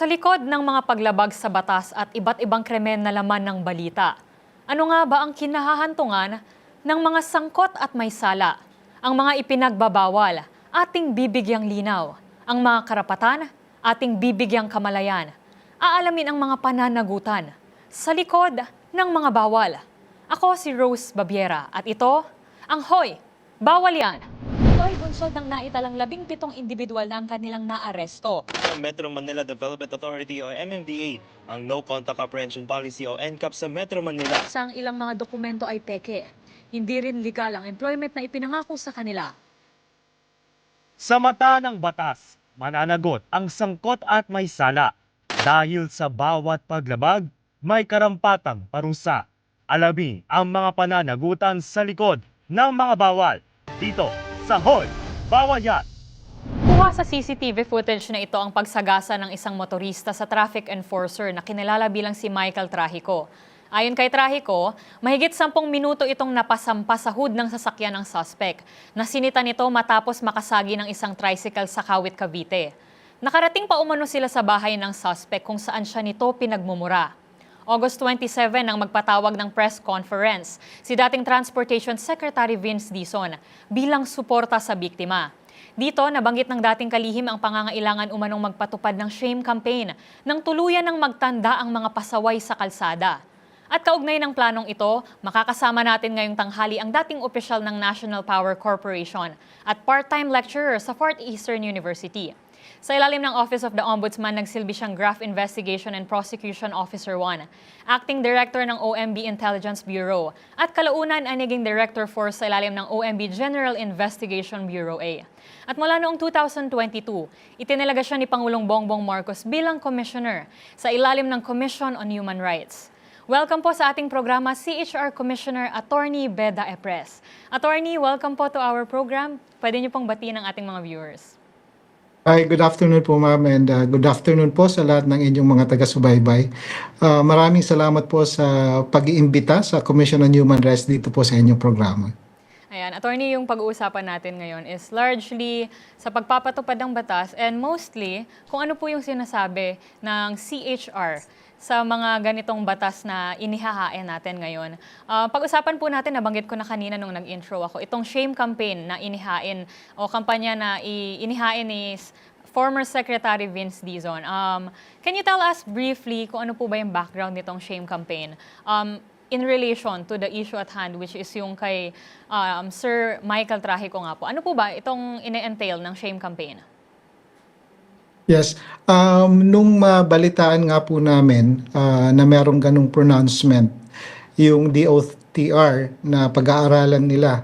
Sa likod ng mga paglabag sa batas at iba't ibang krimen na laman ng balita, ano nga ba ang kinahahantungan ng mga sangkot at may sala? Ang mga ipinagbabawal, ating bibigyang linaw. Ang mga karapatan, ating bibigyang kamalayan. Aalamin ang mga pananagutan sa likod ng mga bawal. Ako si Rose Babiera at ito ang Hoy, Bawal Yan! Bunsod ng naitalang labing pitong individual na ang kanilang naaresto. ng Metro Manila Development Authority o MMDA ang No Contact Apprehension Policy o NCAP sa Metro Manila. Sa ang ilang mga dokumento ay peke. Hindi rin legal ang employment na ipinangako sa kanila. Sa mata ng batas, mananagot ang sangkot at may sala. Dahil sa bawat paglabag, may karampatang parusa. Alamin ang mga pananagutan sa likod ng mga bawal. Dito sa Hoy! Bawal Yan! Kuha sa CCTV footage na ito ang pagsagasa ng isang motorista sa traffic enforcer na kinilala bilang si Michael Trahico. Ayon kay Trahico, mahigit 10 minuto itong napasampa sa hood ng sasakyan ng suspect. Nasinita nito matapos makasagi ng isang tricycle sa Kawit, Cavite. Nakarating pa umano sila sa bahay ng suspect kung saan siya nito pinagmumura. August 27 nang magpatawag ng press conference si dating Transportation Secretary Vince Dizon bilang suporta sa biktima. Dito, nabanggit ng dating kalihim ang pangangailangan umanong magpatupad ng shame campaign nang tuluyan ng magtanda ang mga pasaway sa kalsada. At kaugnay ng planong ito, makakasama natin ngayong tanghali ang dating opisyal ng National Power Corporation at part-time lecturer sa Fort Eastern University. Sa ilalim ng Office of the Ombudsman, nagsilbi siyang Graft Investigation and Prosecution Officer 1, Acting Director ng OMB Intelligence Bureau, at kalaunan ay naging Director 4 sa ilalim ng OMB General Investigation Bureau A. At mula noong 2022, itinalaga siya ni Pangulong Bongbong Marcos bilang Commissioner sa ilalim ng Commission on Human Rights. Welcome po sa ating programa, CHR Commissioner Attorney Beda Epres. Attorney, welcome po to our program. Pwede niyo pong batiin ang ating mga viewers. Hi, good afternoon po ma'am and uh, good afternoon po sa lahat ng inyong mga taga-subaybay. Uh, maraming salamat po sa pag-iimbita sa Commission on Human Rights dito po sa inyong programa. Ayan, attorney, yung pag-uusapan natin ngayon is largely sa pagpapatupad ng batas and mostly kung ano po yung sinasabi ng CHR sa mga ganitong batas na inihahain natin ngayon. Ah, pag-usapan po natin, nabanggit ko na kanina nung nag-intro ako, itong shame campaign na inihain o kampanya na inihain is former Secretary Vince Dizon. Um, can you tell us briefly kung ano po ba yung background nitong shame campaign? Um, in relation to the issue at hand which is yung kay um, Sir Michael Trahico nga po. Ano po ba itong ine-entail ng shame campaign? Yes, um, nung mabalitaan nga po namin uh, na merong ganong pronouncement, yung DOTR na pag-aaralan nila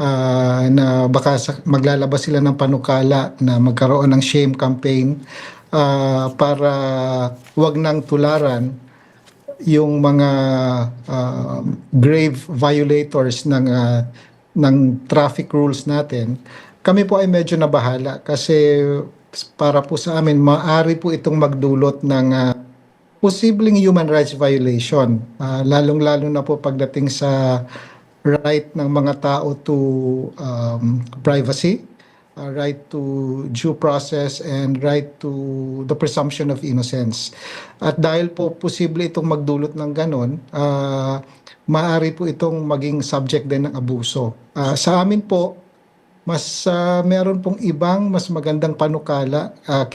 uh, na baka maglalabas sila ng panukala na magkaroon ng shame campaign uh, para wag nang tularan yung mga uh, grave violators ng uh, ng traffic rules natin. Kami po ay medyo nabahala kasi para po sa amin maari po itong magdulot ng uh, posibleng human rights violation uh, lalong-lalo na po pagdating sa right ng mga tao to um, privacy uh, right to due process and right to the presumption of innocence. At dahil po posible itong magdulot ng ganon, uh, maaari po itong maging subject din ng abuso. Uh, sa amin po, mas uh, meron pong ibang mas magandang panukala uh,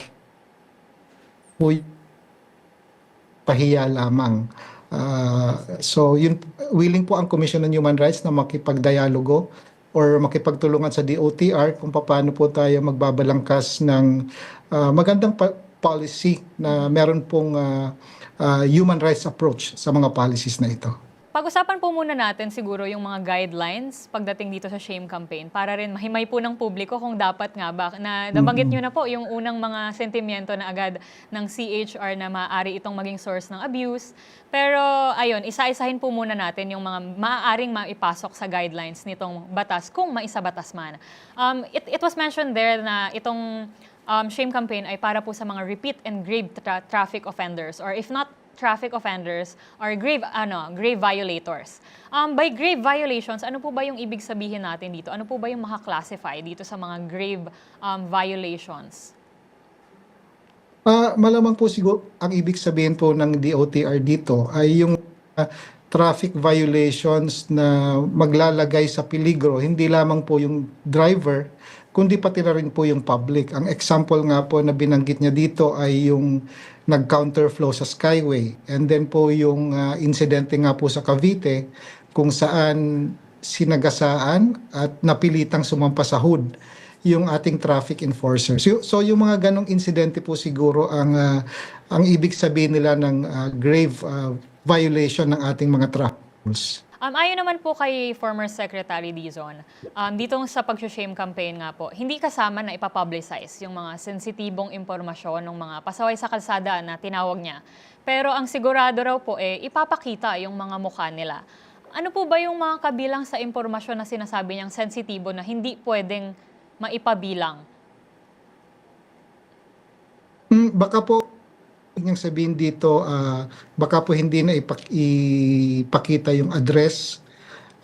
pahiya lamang. Uh, so yun willing po ang Commission on Human Rights na makipagdialogo or makipagtulungan sa DOTR kung paano po tayo magbabalangkas ng uh, magandang policy na meron pong uh, uh, human rights approach sa mga policies na ito. Pag-usapan po muna natin siguro yung mga guidelines pagdating dito sa shame campaign para rin mahimay po ng publiko kung dapat nga ba na nabanggit nyo na po yung unang mga sentimiento na agad ng CHR na maaari itong maging source ng abuse. Pero ayun, isa-isahin po muna natin yung mga maaaring maipasok sa guidelines nitong batas kung maisabatas man. Um, it, it was mentioned there na itong um, shame campaign ay para po sa mga repeat and grave tra- traffic offenders or if not traffic offenders or grave ano grave violators. Um, by grave violations, ano po ba yung ibig sabihin natin dito? Ano po ba yung maka-classify dito sa mga grave um, violations? Ah, malamang po siguro ang ibig sabihin po ng DOTR dito ay yung ah, traffic violations na maglalagay sa peligro hindi lamang po yung driver kundi pati na rin po yung public. Ang example nga po na binanggit niya dito ay yung nag-counterflow sa Skyway and then po yung ah, insidente nga po sa Cavite kung saan sinagasaan at napilitang sumampa sa hood yung ating traffic enforcers. So, so yung mga ganong insidente po siguro ang ah, ang ibig sabihin nila ng ah, grave ah, violation ng ating mga traffic rules. Um, ayon naman po kay former Secretary Dizon, um, dito sa pag-shame campaign nga po, hindi kasama na ipapublicize yung mga sensitibong impormasyon ng mga pasaway sa kalsada na tinawag niya. Pero ang sigurado raw po eh, ipapakita yung mga mukha nila. Ano po ba yung mga kabilang sa impormasyon na sinasabi niyang sensitibo na hindi pwedeng maipabilang? Hmm, baka po yung sabihin dito ah, baka po hindi na ipak- ipakita yung address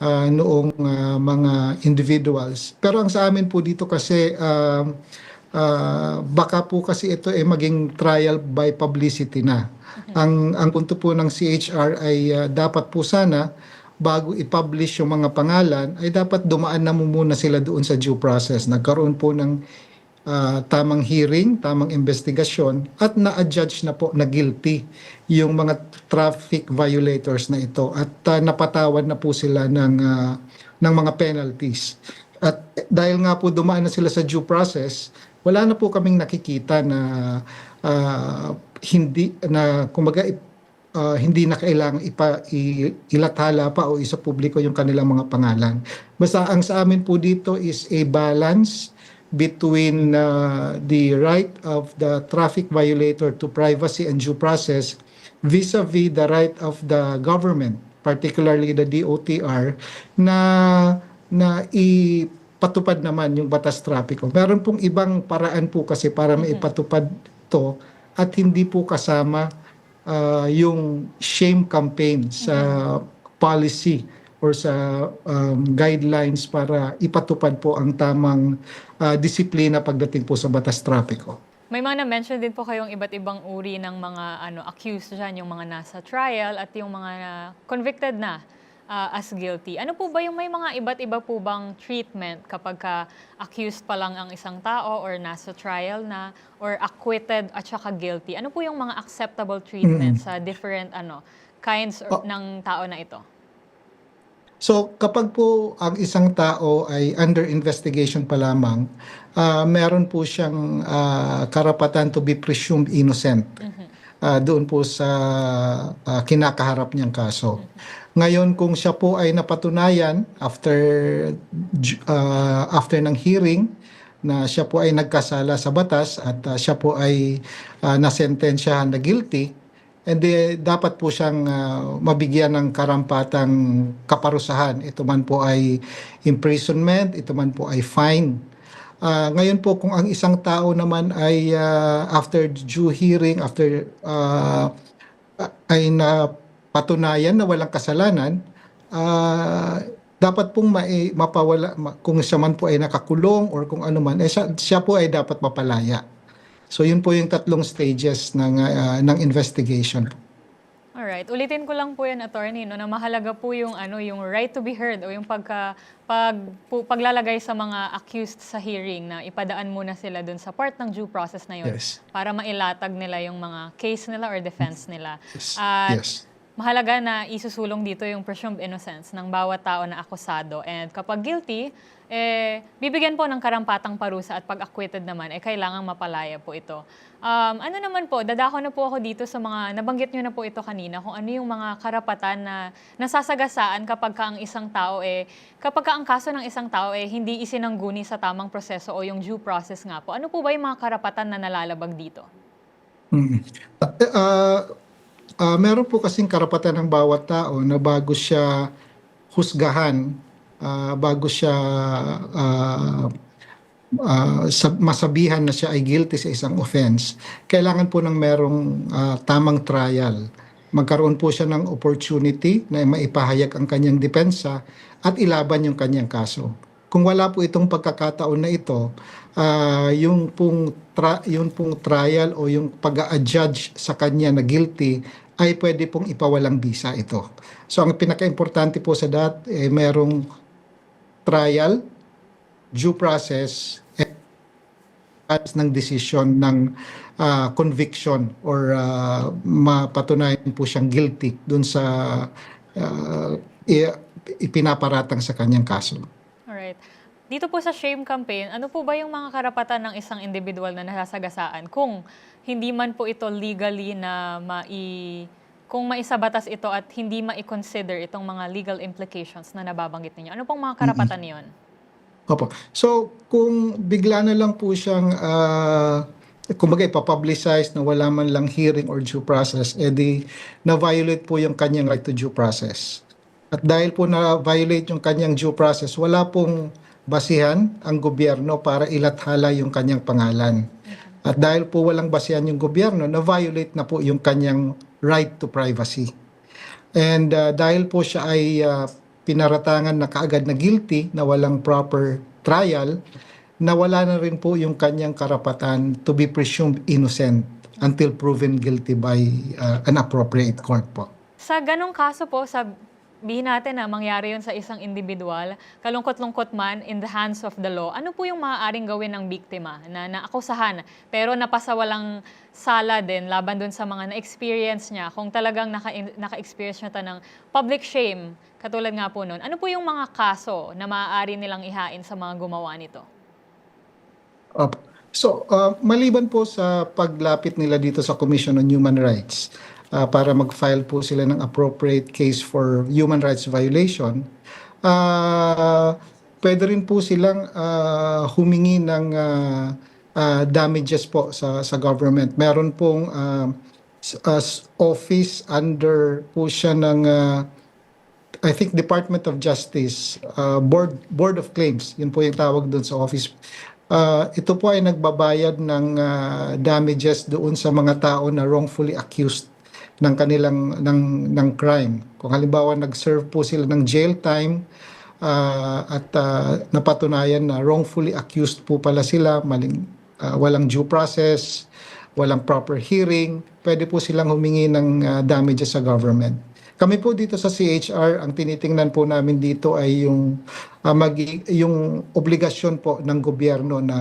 ah, noong ah, mga individuals. Pero ang sa amin po dito kasi um, ah, baka po kasi ito ay maging trial by publicity na. Ang ang punto po ng CHR ay ah, dapat po sana bago i-publish yung mga pangalan ay dapat dumaan na muna sila doon sa due process. Nagkaroon po ng ah, tamang hearing, tamang investigasyon at na-adjudge na po na guilty yung mga traffic violators na ito at ah, napatawad na po sila ng ah, ng mga penalties. At dahil nga po dumaan na sila sa due process, wala na po kaming nakikita na ah, hindi na kumaga uh, hindi na kailangang ipa, i, ilathala pa o isa publiko yung kanilang mga pangalan. Basta ang sa amin po dito is a balance between uh, the right of the traffic violator to privacy and due process vis-a-vis the right of the government, particularly the DOTR, na na ipatupad naman yung batas trapiko. Meron pong ibang paraan po kasi para maipatupad to at hindi po kasama ah, yung shame campaign sa policy or sa um, guidelines para ipatupad po ang tamang ah, disiplina pagdating po sa batas trapiko. May mga na-mention din po kayong iba't ibang uri ng mga ano accused dyan, yung mga nasa trial at yung mga convicted na ah, as guilty. Ano po ba yung may mga iba't iba po bang treatment kapag ka accused pa lang ang isang tao or nasa trial na or acquitted at saka guilty? Ano po yung mga acceptable treatment sa different ano kinds or- Oh. ng tao na ito? So kapag po ang isang tao ay under investigation pa lamang, ah, meron po siyang ah, karapatan to be presumed innocent ah, doon po sa ah, kinakaharap niyang kaso. Ngayon kung siya po ay napatunayan after ah, after ng hearing na siya po ay nagkasala sa batas at ah, siya po ay ah, nasentensyahan na guilty, And then, dapat po siyang ah, mabigyan ng karampatang kaparusahan. Ito man po ay imprisonment, ito man po ay fine. Ah, ngayon po kung ang isang tao naman ay ah, after due hearing, after ah, ay napatunayan na walang kasalanan, ah, dapat pong mai, mapawala, ma- kung siya man po ay nakakulong or kung ano man, eh, siya, siya po ay dapat mapalaya. So yun po yung tatlong stages ng ah, ng investigation. Alright, ulitin ko lang po yan, attorney, no, na mahalaga po yung, ano, yung right to be heard o yung pagka, pag, pu- paglalagay sa mga accused sa hearing na ipadaan muna sila dun sa part ng due process na yun Yes. para mailatag nila yung mga case nila or defense nila. Yes. At yes. Mahalaga na isusulong dito yung presumed innocence ng bawat tao na akusado. And kapag guilty, eh, bibigyan po ng karampatang parusa at pag acquitted naman, eh, kailangang mapalaya po ito. Um, ano naman po, dadako na po ako dito sa mga, nabanggit nyo na po ito kanina, kung ano yung mga karapatan na nasasagasaan kapag ka ang isang tao, eh, kapag ka ang kaso ng isang tao, eh, hindi isinangguni sa tamang proseso o yung due process nga po. Ano po ba yung mga karapatan na nalalabag dito? Mm. Ah, ah, meron po kasing karapatan ng bawat tao na bago siya husgahan, ah, bago siya ah, sab- masabihan na siya ay guilty sa isang offense, kailangan po ng merong ah, tamang trial. Magkaroon po siya ng opportunity na maipahayag ang kanyang depensa at ilaban yung kanyang kaso. kung wala po itong pagkakataon na ito, ah, yung pong tra- yung pong trial o yung pag-a-judge sa kanya na guilty ay pwede pong ipawalang bisa ito. So ang pinaka-importante po sa dat eh merong trial, due process, at ng decision ng ah, conviction or ah, mapatunayan po siyang guilty dun sa i- ipinaparatang sa kanyang kaso. Alright. Dito po sa shame campaign, ano po ba yung mga karapatan ng isang individual na nasasagasaan kung hindi man po ito legally na mai kung maisabatas ito at hindi ma-consider itong mga legal implications na nababanggit ninyo. Ano pong mga karapatan niyon? Opo. So, kung bigla na lang po siyang, uh, kumbaga ipapublicize na wala man lang hearing or due process, edi na-violate po yung kanyang right to due process. At dahil po na-violate yung kanyang due process, wala pong basihan ang gobyerno para ilathala yung kanyang pangalan. At dahil po walang basihan yung gobyerno, na-violate na po yung kanyang right to privacy. And uh, dahil po siya ay uh, pinaratangan na kaagad na guilty, na walang proper trial, nawala na rin po yung kanyang karapatan to be presumed innocent until proven guilty by uh, an appropriate court po. Sa ganong kaso po, sabihin natin na mangyari yon sa isang individual, kalungkot-lungkot man in the hands of the law, ano po yung maaaring gawin ng biktima na naakusahan pero napasawalang sala din laban dun sa mga na-experience niya kung talagang naka- naka-experience niya ta ng public shame, katulad nga po nun, ano po yung mga kaso na maaari nilang ihain sa mga gumawa nito? Opo. So, uh, maliban po sa paglapit nila dito sa Commission on Human Rights uh, para mag-file po sila ng appropriate case for human rights violation, uh, pwede rin po silang uh, humingi ng uh, uh, damages po sa, sa government. Meron pong uh, s- uh, s- office under po siya ng uh, I think Department of Justice, uh, Board Board of Claims, yun po yung tawag doon sa office. Uh, ito po ay nagbabayad ng uh, damages doon sa mga tao na wrongfully accused ng kanilang ng ng crime. Kung halimbawa nag-serve po sila ng jail time uh, at uh, napatunayan na wrongfully accused po pala sila, maling uh, walang due process, walang proper hearing, pwede po silang humingi ng uh, damages sa government. Kami po dito sa CHR, ang tinitingnan po namin dito ay yung ah, magi- yung obligasyon po ng gobyerno na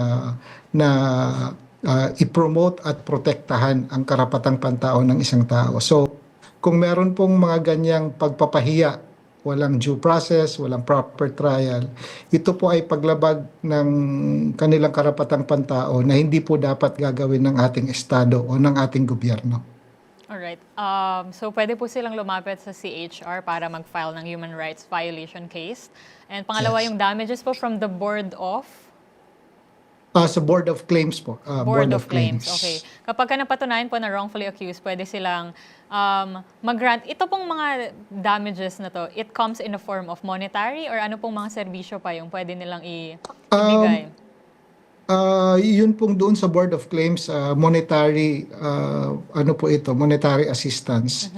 na ah, i-promote at protektahan ang karapatang pantao ng isang tao. So, kung meron pong mga ganyang pagpapahiya, walang due process, walang proper trial, ito po ay paglabag ng kanilang karapatang pantao na hindi po dapat gagawin ng ating estado o ng ating gobyerno. Alright. Um, so, pwede po silang lumapit sa CHR para mag-file ng human rights violation case. And pangalawa, Yes. yung damages po from the Board of Ah, sa Board of Claims po. Ah, Board, of, Claims. Okay. Kapag ka napatunayan po na wrongfully accused, pwede silang um, mag-grant. Ito pong mga damages na to, it comes in the form of monetary or ano pong mga serbisyo pa yung pwede nilang i- ibigay? Ah, yun pong doon sa Board of Claims, ah, monetary, ah, ano po ito, monetary assistance.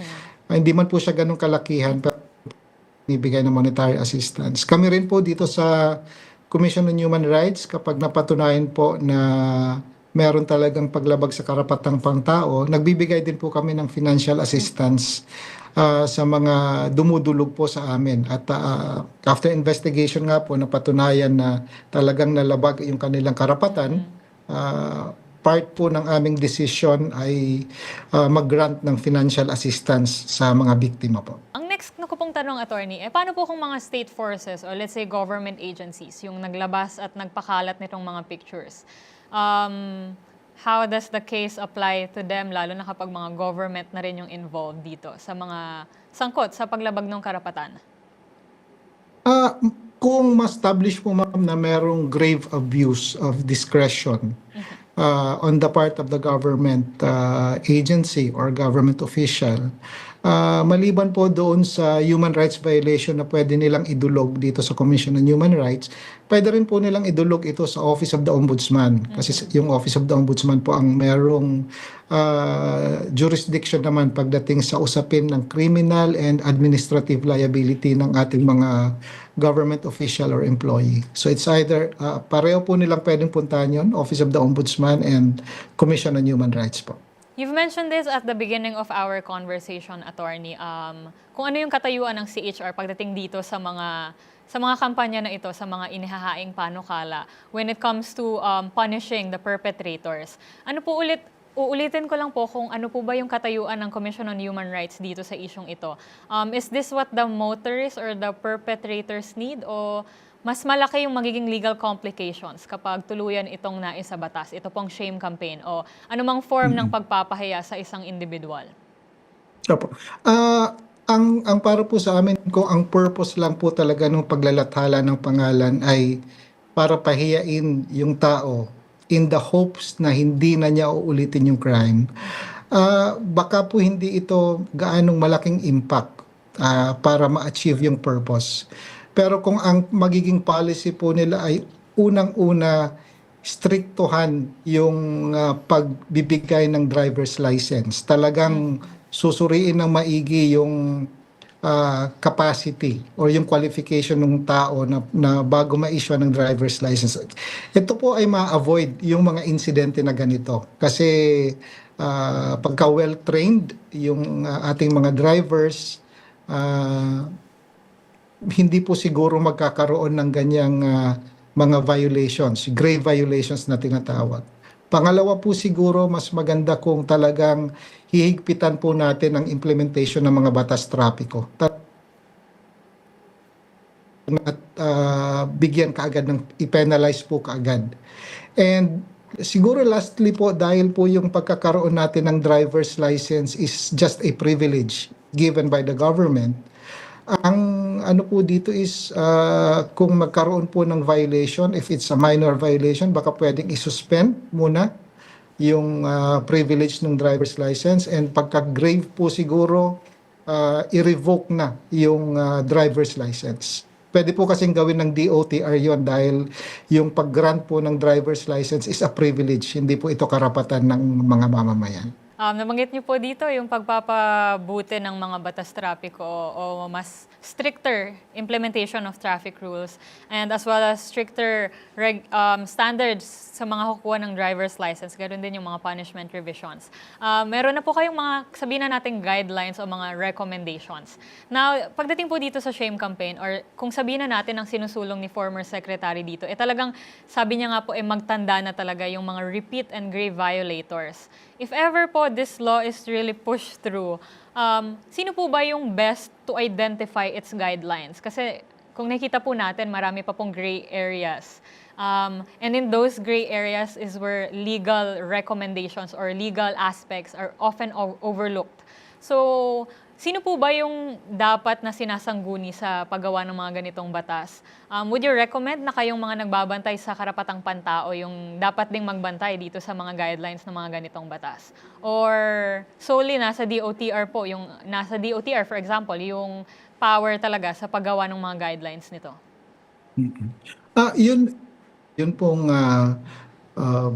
Ah, hindi man po siya ganun kalakihan, pero ibigay ng monetary assistance. Kami rin po dito sa Commission on Human Rights, kapag napatunayan po na meron talagang paglabag sa karapatang pangtao, nagbibigay din po kami ng financial assistance ah, sa mga dumudulog po sa amin. At ah, after investigation nga po, napatunayan na talagang nalabag yung kanilang karapatan, ah, part po ng aming decision ay ah, mag-grant ng financial assistance sa mga biktima po. Ang next na ko pong tanong, attorney, eh paano po kung mga state forces or let's say government agencies yung naglabas at nagpakalat nitong mga pictures? Um, how does the case apply to them, lalo na kapag mga government na rin yung involved dito sa mga sangkot sa paglabag ng karapatan? M- kung ma-establish po ma'am na merong grave abuse of discretion ah, on the part of the government ah, agency or government official, Ah, maliban po doon sa human rights violation na pwede nilang idulog dito sa Commission on Human Rights, pwede rin po nilang idulog ito sa Office of the Ombudsman. Kasi yung Office of the Ombudsman po ang merong ah, jurisdiction naman pagdating sa usapin ng criminal and administrative liability ng ating mga government official or employee. So it's either, ah, pareho po nilang pwedeng puntahan yun, Office of the Ombudsman and Commission on Human Rights po. You've mentioned this at the beginning of our conversation, attorney. Um, kung ano yung katayuan ng CHR pagdating dito sa mga sa mga kampanya na ito, sa mga inihahaing panukala when it comes to um, punishing the perpetrators. Ano po ulit Uulitin ko lang po kung ano po ba yung katayuan ng Commission on Human Rights dito sa isyong ito. Um, is this what the motorists or the perpetrators need o mas malaki yung magiging legal complications kapag tuluyan itong nais sa batas, ito pong shame campaign o anumang form ng pagpapahiya sa isang individual? Opo. Ah, ang ang para po sa amin ko ang purpose lang po talaga ng paglalathala ng pangalan ay para pahiyain yung tao in the hopes na hindi na niya uulitin yung crime. Ah, baka po hindi ito gaanong malaking impact ah, para ma-achieve yung purpose. Pero kung ang magiging policy po nila ay unang-una striktuhan yung ah, pagbibigay ng driver's license. Talagang susuriin ng maigi yung ah, capacity or yung qualification ng tao na, na bago ma-issue ng driver's license. Ito po ay ma-avoid yung mga insidente na ganito. Kasi ah, pagka well-trained yung ah, ating mga drivers, ah, hindi po siguro magkakaroon ng ganyang ah, mga violations, grave violations na tinatawag. Pangalawa po siguro, mas maganda kung talagang hihigpitan po natin ang implementation ng mga batas trapiko. At ah, bigyan kaagad ng i-penalize po kaagad. And siguro lastly po, dahil po yung pagkakaroon natin ng driver's license is just a privilege given by the government, ang ano po dito is ah, kung magkaroon po ng violation, if it's a minor violation, baka pwedeng isuspend muna yung ah, privilege ng driver's license and pagka grave po siguro ah, i-revoke na yung ah, driver's license. Pwede po kasing gawin ng DOTR yon dahil yung pag-grant po ng driver's license is a privilege, hindi po ito karapatan ng mga mamamayan. Um, nabanggit niyo po dito yung pagpapabuti ng mga batas trapiko o, o mas stricter implementation of traffic rules and as well as stricter reg, um, standards sa mga kukuha ng driver's license. Ganoon din yung mga punishment revisions. Um, meron na po kayong mga, sabihin na natin guidelines o mga recommendations. Now, pagdating po dito sa shame campaign or kung sabihin na natin ang sinusulong ni former secretary dito, eh talagang sabi niya nga po, eh magtanda na talaga yung mga repeat and grave violators. If ever po this law is really pushed through, um, sino po ba yung best to identify its guidelines? Kasi kung nakita po natin, marami pa pong gray areas. Um, and in those gray areas is where legal recommendations or legal aspects are often overlooked. So, sino po ba yung dapat na sinasangguni sa paggawa ng mga ganitong batas? Um, would you recommend na kayong mga nagbabantay sa karapatang pantao yung dapat ding magbantay dito sa mga guidelines ng mga ganitong batas? Or solely nasa DOTR po, yung nasa DOTR for example, yung power talaga sa paggawa ng mga guidelines nito? Ah, yun yun pong ah, um,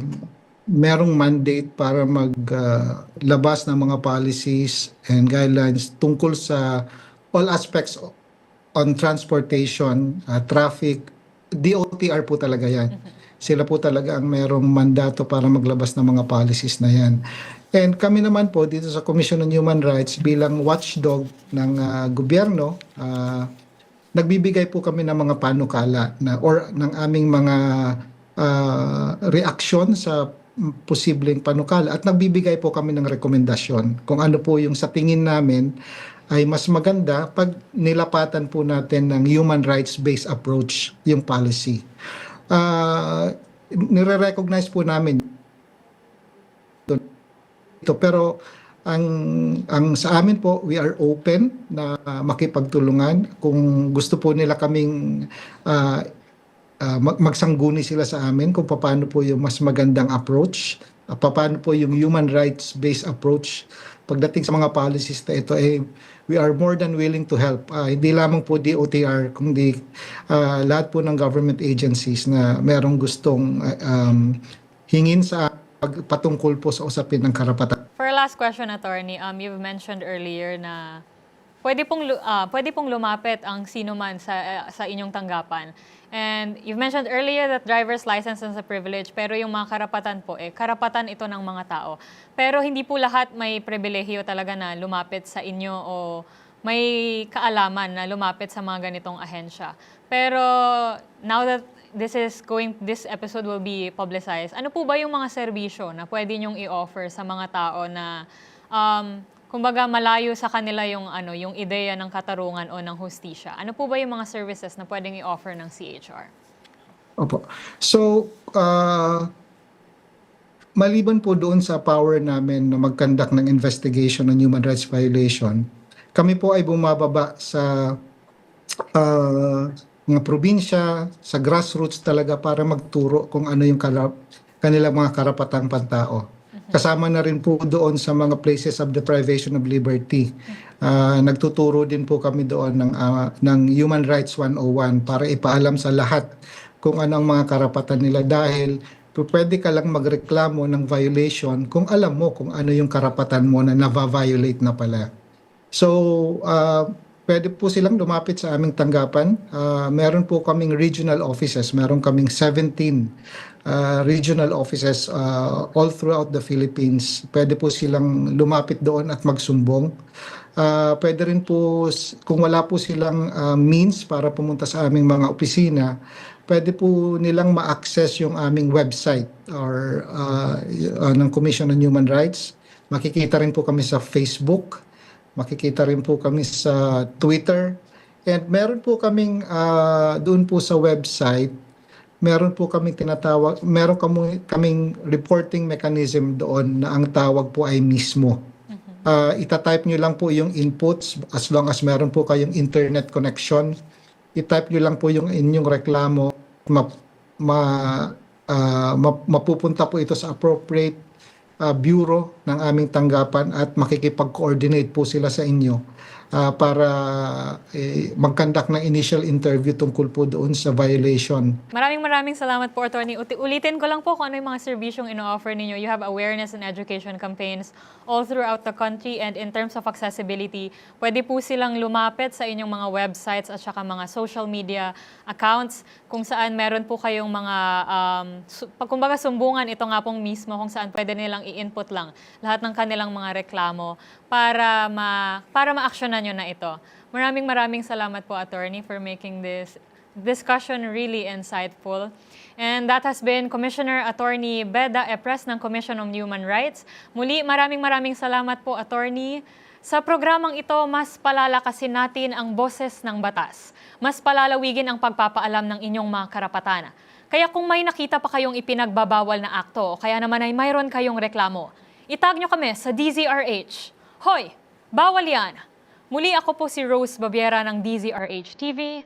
merong mandate para maglabas ng mga policies and guidelines tungkol sa all aspects on transportation, ah, traffic, DOTR po talaga yan. Sila po talaga ang merong mandato para maglabas ng mga policies na yan. And kami naman po dito sa Commission on Human Rights bilang watchdog ng ah, gobyerno, ah, nagbibigay po kami ng mga panukala na or ng aming mga ah, reaksyon sa posibleng panukala at nagbibigay po kami ng rekomendasyon kung ano po yung sa tingin namin ay mas maganda pag nilapatan po natin ng human rights-based approach yung policy. Ah, nire-recognize po namin ito. Pero ang ang sa amin po we are open na makipagtulungan. Kung gusto po nila kaming ah, ah, mag- magsangguni sila sa amin kung paano po yung mas magandang approach uh, paano po yung human rights-based approach pagdating sa mga policies na ito, eh, we are more than willing to help. Ah, hindi lamang po DOTR, kundi ah, lahat po ng government agencies na merong gustong ah, um, hingin sa patungkol po sa usapin ng karapatan. For last question, attorney, um, you've mentioned earlier na pwede pong, ah, pwede pong lumapit ang sino man sa, eh, sa inyong tanggapan. And you've mentioned earlier that driver's license is a privilege, pero yung mga karapatan po, eh, karapatan ito ng mga tao. Pero hindi po lahat may pribilehiyo talaga na lumapit sa inyo o may kaalaman na lumapit sa mga ganitong ahensya. Pero now that this is going this episode will be publicized. Ano po ba yung mga serbisyo na pwede niyong i-offer sa mga tao na um, kumbaga malayo sa kanila yung ano yung ideya ng katarungan o ng hustisya? Ano po ba yung mga services na pwedeng i-offer ng CHR? Opo. So, ah, maliban po doon sa power namin na mag-conduct ng investigation ng human rights violation, kami po ay bumababa sa ah, mga probinsya, sa grassroots talaga para magturo kung ano yung kanilang mga karapatang pantao. Kasama na rin po doon sa mga places of deprivation of liberty. Ah, nagtuturo din po kami doon ng, ah, ng Human Rights 101 para ipaalam sa lahat kung ano ang mga karapatan nila dahil pwede ka lang magreklamo ng violation kung alam mo kung ano yung karapatan mo na nava-violate na pala. So, uh, pwede po silang lumapit sa aming tanggapan. Ah, meron po kaming regional offices. Meron kaming 17 ah, regional offices ah, all throughout the Philippines. Pwede po silang lumapit doon at magsumbong. Ah, pwede rin po, kung wala po silang ah, means para pumunta sa aming mga opisina, pwede po nilang ma-access yung aming website or y- ah, ng Commission on Human Rights. Makikita rin po kami sa Facebook. Makikita rin po kami sa Twitter. And meron po kaming ah, doon po sa website, meron po kaming tinatawag, meron kami, kaming reporting mechanism doon na ang tawag po ay mismo. Ah, itatype nyo lang po yung inputs as long as meron po kayong internet connection. I-type nyo lang po yung inyong reklamo. Ma, ma, ah, ma- mapupunta po ito sa appropriate ah, bureau ng aming tanggapan at makikipag-coordinate po sila sa inyo ah, para eh, mag-conduct ng initial interview tungkol po doon sa violation Maraming maraming salamat po, Attorney. Uti- ulitin ko lang po kung ano yung mga serbisyong ino-offer ninyo. You have awareness and education campaigns all throughout the country and in terms of accessibility, pwede po silang lumapit sa inyong mga websites at saka mga social media accounts kung saan meron po kayong mga, um, kumbaga sumbungan, ito nga pong mismo kung saan pwede nilang i-input lang lahat ng kanilang mga reklamo para ma para ma-actionan nyo na ito. Maraming maraming salamat po, Attorney, for making this discussion really insightful. And that has been Commissioner Attorney Beda Epres ng Commission on Human Rights. Muli, maraming maraming salamat po, Attorney. Sa programang ito, mas palalakasin natin ang boses ng batas. Mas palalawigin ang pagpapaalam ng inyong mga karapatan. Kaya kung may nakita pa kayong ipinagbabawal na akto o kaya naman ay mayroon kayong reklamo, itag nyo kami sa DZRH. Hoy, bawal yan! Muli ako po si Rose Babiera ng DZRH TV.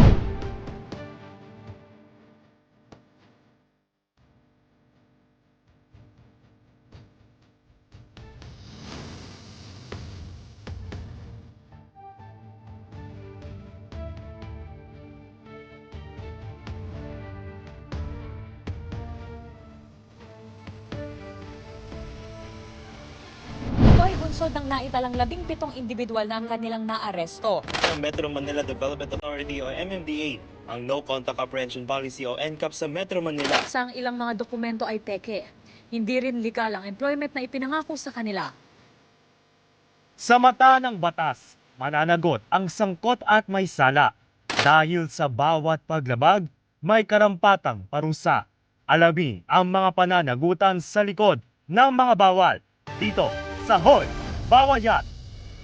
Bunsod ng naitalang labing pitong individual na ang kanilang naaresto. Ang Metro Manila Development Authority o MMDA ang No Contact Apprehension Policy o NCAP sa Metro Manila. Sa ang ilang mga dokumento ay peke. Hindi rin legal ang employment na ipinangako sa kanila. Sa mata ng batas, mananagot ang sangkot at may sala. Dahil sa bawat paglabag, may karampatang parusa. Alamin ang mga pananagutan sa likod ng mga bawal. Dito sa Hoy! Bawal yan!